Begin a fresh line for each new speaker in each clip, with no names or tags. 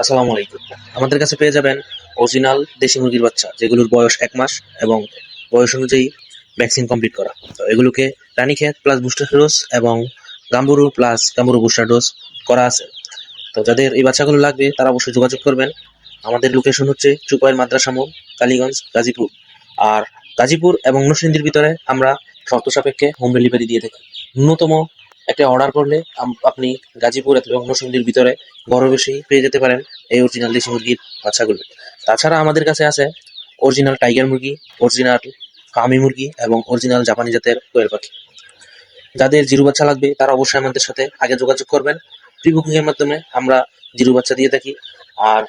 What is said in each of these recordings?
আসসালামু আলাইকুম। আমাদের কাছে পেয়ে যাবেন অরিজিনাল দেশি মুরগির বাচ্চা, যেগুলোর বয়স এক মাস এবং বয়স অনুযায়ী ভ্যাকসিন কমপ্লিট করা। তো এগুলোকে রানীক্ষেত প্লাস বুস্টার ডোজ এবং Gumboro plus Gumboro booster dose করা আছে। তো যাদের এই বাচ্চাগুলো লাগবে, তারা অবশ্যই যোগাযোগ করবেন। আমাদের লোকেশন হচ্ছে চুপাইল মাদ্রাসা কালীগঞ্জ, গাজীপুর। আর গাজীপুর এবং নরসিংদীর ভিতরে আমরা শর্ত সাপেক্ষে হোম ডেলিভারি দিয়ে থাকি। ন্যূনতম একটা অর্ডার করলে আপনি গাজীপুর এবং নরসিংদীর ভিতরে ঘরে বসেই পেয়ে যেতে পারেন এই অরিজিনাল দেশি মুরগির বাচ্চাগুলো। তাছাড়া আমাদের কাছে আছে অরিজিনাল টাইগার মুরগি অরিজিনাল ফার্মি মুরগি এবং অরিজিনাল জাপানি জাতের কোয়েল পাখি। যাদের জিরু বাচ্চা লাগবে, তারা অবশ্যই আমাদের সাথে আগে যোগাযোগ করবেন। প্রি বুকিং এর মাধ্যমে আমরা জিরু বাচ্চা দিয়ে থাকি। আর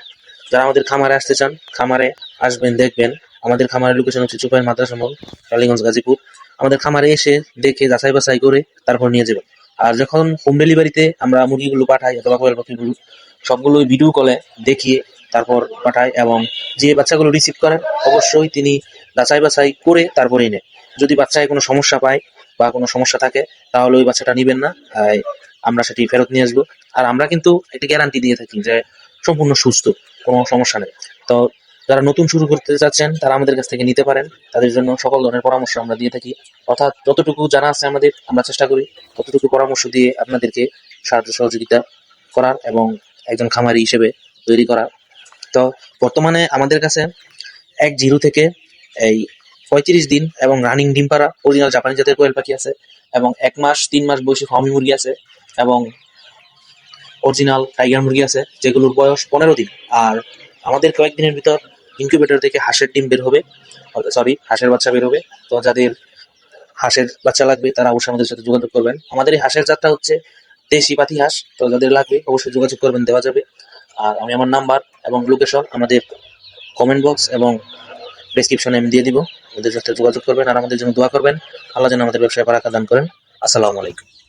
যারা আমাদের খামারে আসতে চান, খামারে আসবেন, দেখবেন, আমাদের খামারের লোকেশন হচ্ছে চুপাইল মাদ্রাসা মোড় টালিগঞ্জ গাজীপুর। আমাদের খামারে এসে দেখে যাচাই বাছাই করে তারপর নিয়ে যাবেন। আর যখন হোম ডেলিভারিতে আমরা মুরগিগুলো পাঠাই অথবা কোয়েল পাখিগুলো, সবগুলো ভিডিও কলে দেখিয়ে তারপর পাঠাই এবং যে বাচ্চাগুলো রিসিভ করেন অবশ্যই তিনি যাচাই বাছাই করে তারপরেই নেয়। যদি বাচ্চায় কোনো সমস্যা পায় বা কোনো সমস্যা থাকে, তাহলে ওই বাচ্চাটা নিবেন না। আমরা সেটি ফেরত নিয়ে আসব। আর আমরা কিন্তু একটা গ্যারান্টি দিয়ে থাকি যে সম্পূর্ণ সুস্থ, কোনো সমস্যা নেই। তো যারা নতুন শুরু করতে চাচ্ছেন তারা আমাদের কাছ থেকে নিতে পারেন। তাদের জন্য সকল ধরনের পরামর্শ আমরা দিয়ে থাকি। অর্থাৎ যতটুকু জানা আছে আমাদের, আমরা চেষ্টা করি ততটুকু পরামর্শ দিয়ে আপনাদেরকে সাহায্য সহযোগিতা করার এবং একজন খামারি হিসেবে তৈরি করার। তো বর্তমানে আমাদের কাছে এক জিরো থেকে এই পঁয়ত্রিশ দিন এবং রানিং ডিম পাড়া অরিজিনাল জাপানি জাতের কোয়েল পাখি আছে এবং এক মাস, তিন মাস বয়সী ফার্মি মুরগি আছে এবং অরিজিনাল টাইগার মুরগি আছে, যেগুলোর বয়স পনেরো দিন। আর আমাদের কয়েকদিনের ভিতর ইনকিউবেটর থেকে হাঁসের ডিম বের হবে। সরি হাঁসের বাচ্চা বের হবে। তো যাদের হাঁসের বাচ্চা লাগবে, তারা অবশ্যই আমাদের সাথে যোগাযোগ করবেন। আমাদের এই হাঁসের জাতটা হচ্ছে দেশি পাতি হাঁস। তো যাদের লাগবে, অবশ্যই যোগাযোগ করবেন, দেওয়া যাবে। আর আমি আমার নাম্বার এবং লোকেশন আমাদের কমেন্ট বক্স এবং ডেসক্রিপশনে আমি দিয়ে দিব। আমাদের সাথে যোগাযোগ করবেন আর আমাদের জন্য দোয়া করবেন। আল্লাহ যেন আমাদের ব্যবসায় বারাকা দান করেন। আসসালামু আলাইকুম।